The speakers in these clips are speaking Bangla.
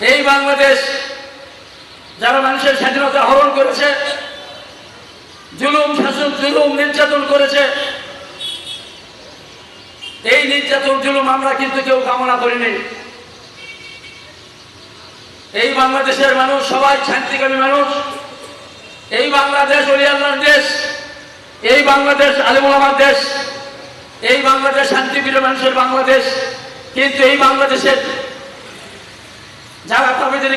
এই বাংলাদেশ যারা মানুষের স্বাধীনতা হরণ করেছে, জুলুম, শাসন, জুলুম নির্যাতন করেছে, এই নির্যাতন, জুলুম আমরা কিন্তু কেউ কামনা করিনি। এই বাংলাদেশের মানুষ সবাই শান্তিকামী মানুষ। এই বাংলাদেশ অলি আল্লাহর দেশ, এই বাংলাদেশ আলিমুল দেশ, এই বাংলাদেশ শান্তিপ্রিয় মানুষের বাংলাদেশ। কিন্তু এই বাংলাদেশের যারা তাবেদারি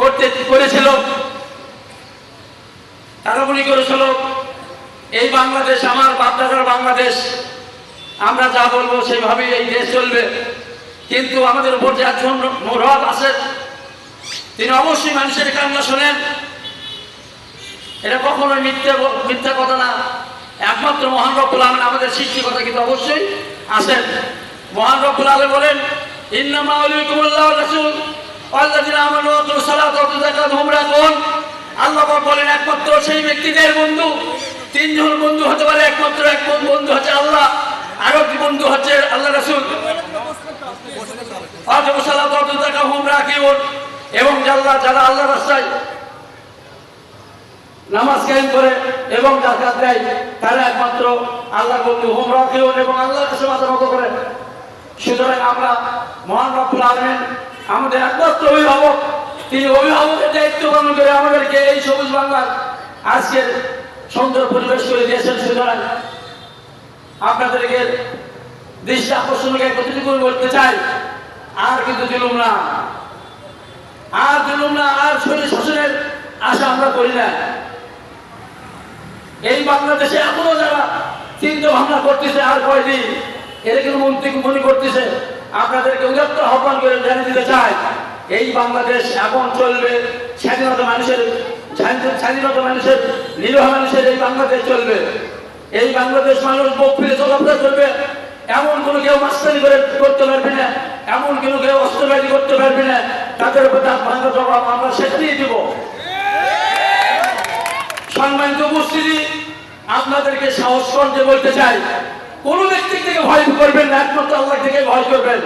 করতে করেছিল, তারা মনে করেছিল, এই বাংলাদেশ আমার বাপদাদার বাংলাদেশ, আমরা যা বলব সেইভাবেই এই দেশ চলবে। কিন্তু আমাদের উপর যে একজন রব আছে, তিনি অবশ্যই মানুষের কান্না শোনেন। এটা কখনোই মিথ্যা মিথ্যা কথা না। একমাত্র মহান রব্বুল আলম আমাদের সৃষ্টিকর্তা কিন্তু অবশ্যই আসেন মহান রব্বুল আলম বলেন, ইন্নামা আলাইকুমুল্লাহ রাসূল। আল্লাযিনা আমানু ওয়া সালাতা ওয়া যাকাত হুম রাকুন আল্লাহ বলেন, একমাত্র সেই ব্যক্তিদের বন্ধু, তিনজন বন্ধু হতে পারে, একমাত্র এক বন্ধু হচ্ছে আল্লাহ আরও বন্ধু হচ্ছে আল্লাহ রাসূল। আকিমুস সালাতা ওয়া যাকাত হুম রাকিউন এবং যারা যারা আল্লাহ রাস্তায় নামাজ কায়েম করে এবং জাকাত দেয়, তারা একমাত্র আল্লাহ বন্ধু হোম রাখেন এবং আল্লাহর কাছে মাথা নত করেন সুতরাং আমরা মহান রব্বুল আলমেন আমাদের একমাত্র অভিভাবক, তিনি অভিভাবকের দায়িত্ব পালন করে আমাদেরকে এই সবুজ বাংলার আজকের সুন্দর পরিবেশ করে দিয়েছেন। সুতরাং আপনাদেরকে দৃষ্টি আকর্ষণকে একত্রিত করতে চাই, আর কিন্তু দিলুম না। আর দিলুম না, আর শরীর শাসনের আশা আমরা করি না। এই বাংলাদেশে এখনও যারা চিন্তা ভাবনা করতেছে, আর কয়দিন, এরা কিন্তু মন্ত্রী মনে করতেছে আপনাদেরকে উদাত্ত আহ্বান করে জানিয়ে দিতে চাই। এই বাংলাদেশ এখন চলবে, স্বাধীনতা মানুষের স্বাধীনতা মানুষের, নিরহ মানুষের এই বাংলাদেশ চলবে। এই বাংলাদেশ মানুষ বুক ফিরে চলাফেরা করবে। এমন কোনো কেউ মাস্টারি করে করতে পারবে না। এমন কোনো কেউ অস্ত্রবাদী করতে পারবে না। তাদের উপর তার ভাঙা জবাব আমরা সেটাই দিব। সম্মানিত উপস্থিতি, আপনাদেরকে সাহস করতে বলতে চাই। কোন ব্যক্তি থেকে ভয় করবেন না, একমাত্র আল্লাহ থেকে ভয় করবেন।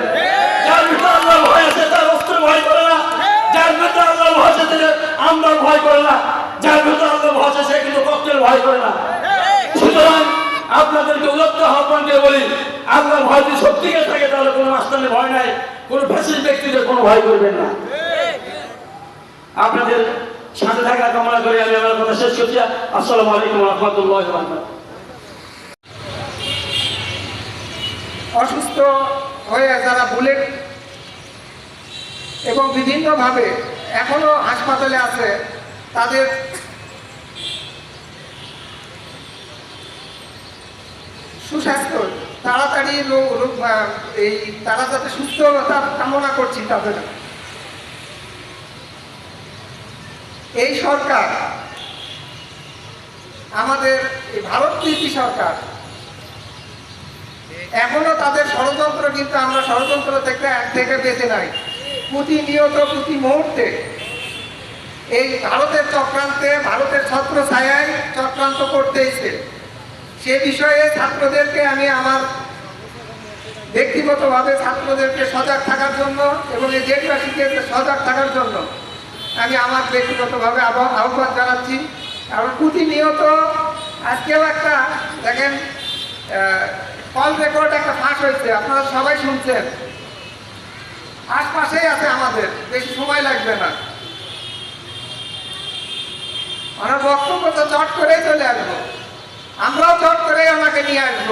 যার ভিতরে আল্লাহ ভয় আছে, তার অস্ত্র ভয় করে না। যার ভিতরে আল্লাহ ভয় আছে আমরা ভয় করে না। যার ভিতরে আল্লাহ ভয় আছে, সে কিন্তু ককটেল ভয় করে না। সুতরাং আপনাদেরকে উদত্ত আহ্বান দিয়ে বলি, আল্লাহ ভয় যদি সত্যিকার থাকে, তাহলে কোনো মাস্তানে ভয় নাই, কোনো ফ্যাসিস ব্যক্তিদের কোনো ভয় করবেন না। আপনাদের সাথে থাকা কামনা করে, আমি আমার কথা শেষ করছি। আসসালামু আলাইকুম রহমতুল্লাহ অসুস্থ হয়ে যারা বুলেট এবং বিভিন্নভাবে এখনও হাসপাতালে আছে, তাদের সুস্বাস্থ্য, তাড়াতাড়ি এই তারা যাতে সুস্থতা কামনা করছি তাদের। এই সরকার, আমাদের ভারত সরকার এখনও তাদের ষড়যন্ত্র কিন্তু আমরা ষড়যন্ত্র থেকে এক থেকে বেঁচে নাই। প্রতিনিয়ত প্রতি মুহূর্তে এই ভারতের চক্রান্তে, ভারতের ছত্র ছায়ায় চক্রান্ত করতেইছে। সে বিষয়ে ছাত্রদেরকে আমি আমার ব্যক্তিগতভাবে ছাত্রদেরকে সজাগ থাকার জন্য এবং এই দেশবাসীকে সজাগ থাকার জন্য আমি আমার ব্যক্তিগতভাবে আহ্বা- আহ্বান জানাচ্ছি। এবং প্রতিনিয়ত আজকেও একটা, দেখেন কল রেকর্ড একটা ফাঁস হয়েছে, আপনারা সবাই শুনছেন। আশপাশেই আছে আমাদের, বেশি সময় লাগবে না। আমরা বক্তব্য তো চট করে চলে আসব। আমরাও চট করেই ওনাকে নিয়ে আসব।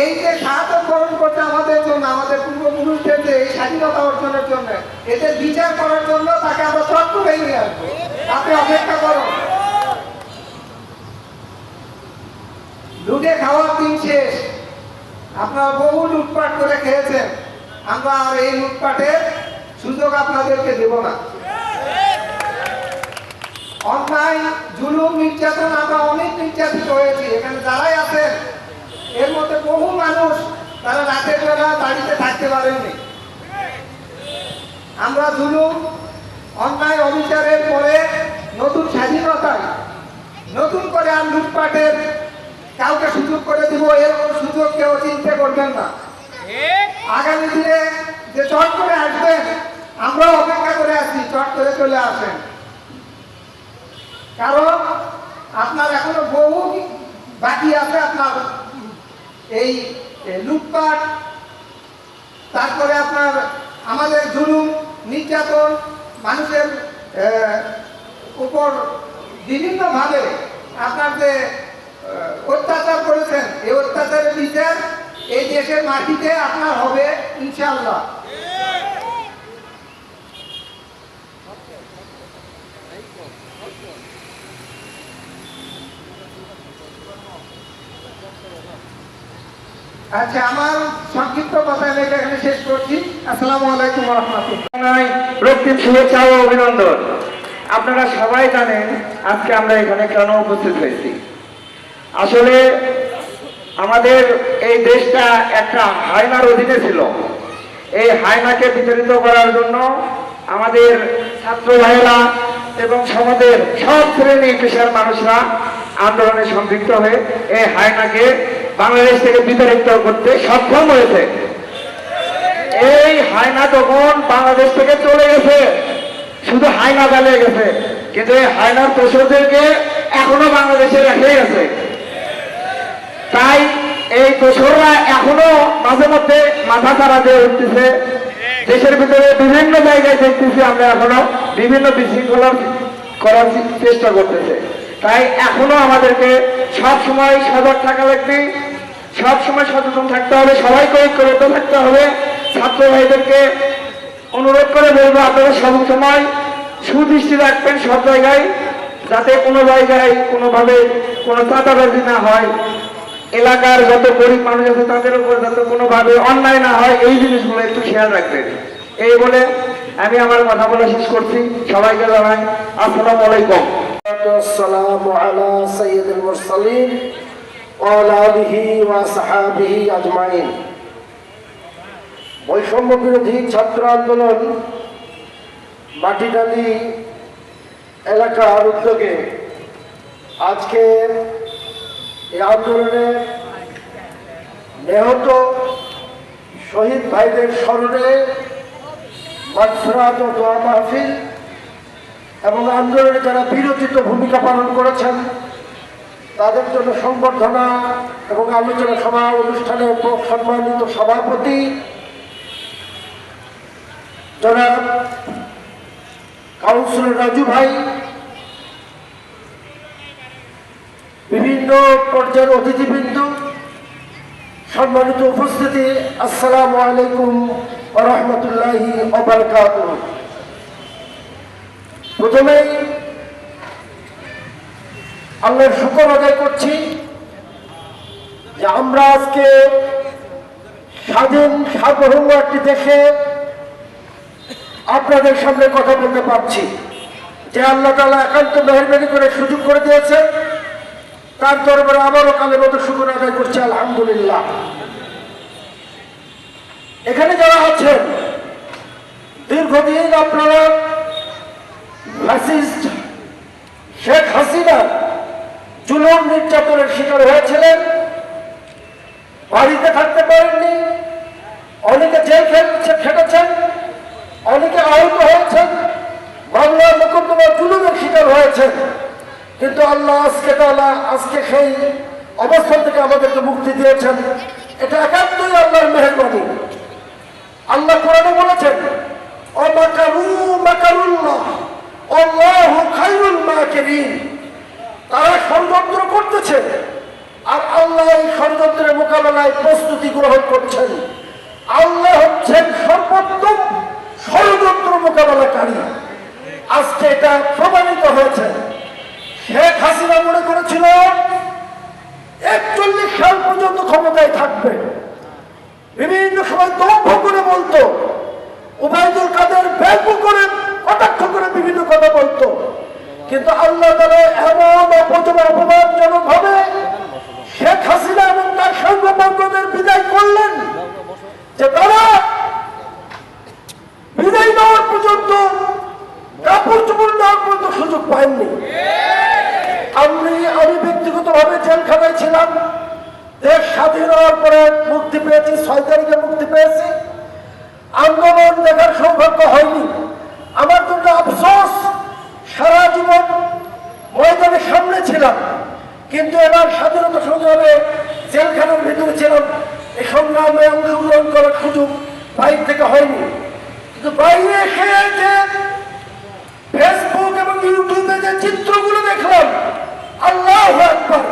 এই যে সাহায্য করতে আমাদের জন্য, আমাদের পূর্বপুরুষদের যে এই স্বাধীনতা অর্জনের জন্য, এদের বিচার করার জন্য তাকে আমরা চট করেই নিয়ে আসব। আপনি অপেক্ষা করো। লুটে খাওয়ার দিন শেষ। আপনারা বহু লুটপাট করে খেয়েছেন। আমরা আর এই লুটপাটের সুযোগ আপনাদেরকে দেব না। অন্যায় জুলুম আমরা অনেক হয়েছি। এখানে যারাই এর মধ্যে বহু মানুষ তারা রাতের বেলা থাকতে আমরা অন্যায়, অবিচারের পরে নতুন স্বাধীনতায় নতুন করে আর লুটপাটের কাউকে সুযোগ করে দিব সুযোগ কেউ চিন্তা করবেন না। আগামী দিনে যে চট করে আসবেন, আমরাও অপেক্ষা করে আছি চট করে চলে আসেন। কারণ আপনার এখনও বহু বাকি আছে আপনার এই লুটপাট, তারপরে আপনার আমাদের জুলুম, নির্যাতন, মানুষের উপর বিভিন্নভাবে আপনার যে অত্যাচার করেছেন। এই অত্যাচারের বিচার এই দেশের মাটিতে আপনার হবে ইনশাল্লাহ আচ্ছা আপনারা সবাই জানেন আজকে আমরা এখানে কেন উপস্থিত হয়েছি। আসলে আমাদের এই দেশটা একটা হায়নার অধীনে ছিল। এই হায়নাকে বিতাড়িত করার জন্য আমাদের ছাত্র ভাইয়েরা এবং সমাজের সব শ্রেণি পেশার মানুষরা আন্দোলনে সম্পৃক্ত হয়ে এই হায়নাকে বাংলাদেশ থেকে বিতাড়িত করতে সক্ষম হয়েছে। এই হায়না তখন বাংলাদেশ থেকে চলে গেছে। শুধু হায়না চালিয়ে গেছে, কিন্তু এই হায়নার দোষরদেরকে এখনও বাংলাদেশে রেখে গেছে তাই এই দোসররা এখনও মাঝে মধ্যে মাথা চারা দিয়ে উঠতেছে। দেশের ভিতরে বিভিন্ন জায়গায় দেখতেছি আমরা এখনও, বিভিন্ন বিশৃঙ্খলা করার চেষ্টা করতেছে। তাই এখনও আমাদেরকে সব সময় সজাগ থাকা লাগবে, সব সময় সচেতন থাকতে হবে, সবাইকে ঐক্যবদ্ধ থাকতে হবে। ছাত্র ভাইদেরকে অনুরোধ করে বলব, আপনারা সব সময় সুদৃষ্টি রাখবেন সব জায়গায়, যাতে কোনো জায়গায় কোনোভাবে কোনো চাঁদাবাজি না হয়। এলাকার যত গরিব মানুষ আছে তাদের উপর যাতে কোনোভাবে অন্যায় না হয়, এই জিনিসগুলো একটু খেয়াল রাখবেন। এই বলে আমি আমার কথা বলে শেষ করছি। সবাইকে জানাই আসসালামু আলাইকুম। বৈষম্য বিরোধী ছাত্র আন্দোলন মাটিডালি এলাকার উদ্যোগে আজকে এই আন্দোলনে নিহত শহীদ ভাইদের স্মরণে মাগফিরাত ও দোয়া মাহফিল এবং আন্দোলনে যারা বিরোচিত ভূমিকা পালন করেছেন, তাদের জন্য সংবর্ধনা এবং আলোচনা সভা অনুষ্ঠানে সম্মানিত সভাপতি জনাব কাউন্সিলর রাজু ভাই বিভিন্ন পর্যায়ের অতিথিবৃন্দ, সম্মানিত উপস্থিতি, আসসালামু আলাইকুম রহমতুল্লাহি প্রথমেই আল্লাহর শুকর আদায় করছি যে আমরা আজকে স্বাধীন, সার্বভৌম একটি দেশে আপনাদের সামনে কথা বলতে পারছি। যে আল্লাহ তালা একান্ত মেহরবানি করে সুযোগ করে দিয়েছেন। তার দরবারে আবারও কালের মতো শুকর আদায় করছি, আলহামদুলিল্লাহ। এখানে যারা আছেন, দীর্ঘদিন আপনারা শেখ হাসিনা জুলুম নির্যাতনের শিকার হয়েছিলেন। বাড়িতে থাকতে পারেননি। অনেকে জেল খেলছে খেটেছেন। অনেকে আহত হয়েছেন। বাংলা মোকদ্দমা জুলুমের শিকার হয়েছেন। কিন্তু আল্লাহ আজকে তালা আজকে সেই অবস্থান থেকে আমাদেরকে মুক্তি দিয়েছেন। এটা একান্তই আল্লাহর মেহরবানি। আল্লাহ কোরআনে বলেছেন করতেছে আর আল্লাহ মোকাবেলায় প্রস্তুতি গ্রহণ আল্লাহ মোকাবেলাকারী। আজকে এটা প্রমাণিত হয়েছে। শেখ হাসিনা মনে করেছিল, একচল্লিশ সাল পর্যন্ত ক্ষমতায় থাকবে। বিভিন্ন সময় দম্ভ করে বলতো উবায়দুল কাদের ব্যঙ্গ করে কটাক্ষ করে বিভিন্ন কথা বলতো। কিন্তু আল্লাহ তালা এমন অপমানজনক ভাবে শেখ হাসিনা এবং তার সঙ্গবঙ্গদের বিদায় করলেন যে তারা বিদায় দেওয়ার পর্যন্ত কাপড় চোপড় দেওয়ার পর্যন্ত সুযোগ পায়নি আমি আমি ব্যক্তিগতভাবে ছয় তারিখে মুক্তি পেয়েছি। সৌভাগ্য হয়নি। আমার জন্য আফসোস, সারা জীবন ময়দানের সামনে ছিলাম। কিন্তু এবার স্বাধীনতা সংগ্রামে জেলখানার ভিতরে ছিলাম। এই সংগ্রামে অংশগ্রহণ করার সুযোগ বাইরে থেকে হয়নি। কিন্তু বাইরে এসে যে ফেসবুক এবং ইউটিউবে যে চিত্রগুলো দেখলাম, আল্লাহ একবার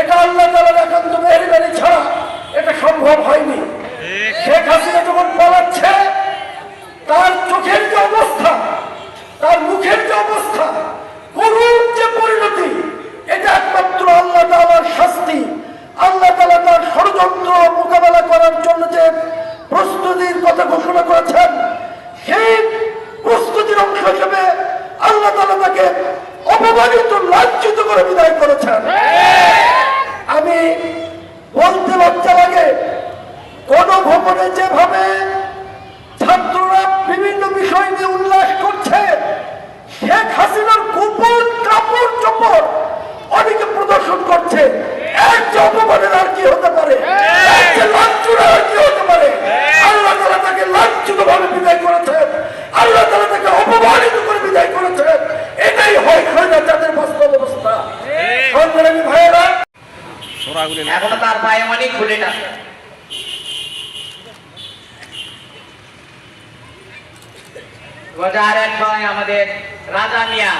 এটা আল্লাহ তালার একান্ত মেহরবানি ছাড়া এটা সম্ভব হয়নি। শেখ হাসিনা যখন পালাচ্ছে তার চোখের যে অবস্থা তার মুখের যে অবস্থা করুণ যে পরিণতি এটা একমাত্র আল্লাহ তালার শাস্তি। আল্লাহ তালা তার ষড়যন্ত্র মোকাবেলা করার জন্য যে প্রস্তুতির কথা ঘোষণা করেছেন সেই প্রস্তুতির অংশ হিসেবে আল্লাহ তালা তাকে অপমানিত লাঞ্ছিত করে বিদায় করেছেন আমি বলতে লজ্জা লাগে গণভবনে যেভাবে ছাত্ররা বিভিন্ন বিষয় নিয়ে উল্লাস করছে শেখ হাসিনার গোপন কাপড় চোপড় অনেকে প্রদর্শন করছে এর যে অপমানের আর কি হতে পারে এর যে লাঞ্ছনার আর কি হতে পারে আল্লাহ তালা তাকে লাঞ্ছিত ভাবে বিদায় করেছেন আল্লাহ তালা তাকে অপমানিত করে বিদায় করেছেন এটাই হয় হয় না যাদের বাস্তব অবস্থা সংগ্রামী ভাইয়েরা এখনও তার পায়ে অনেক এক ভাই আমাদের রাজা মিয়া।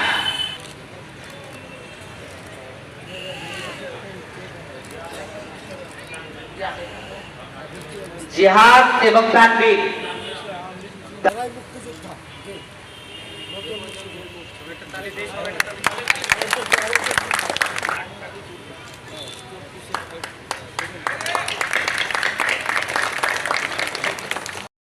জিহাদ এবং তাকবীর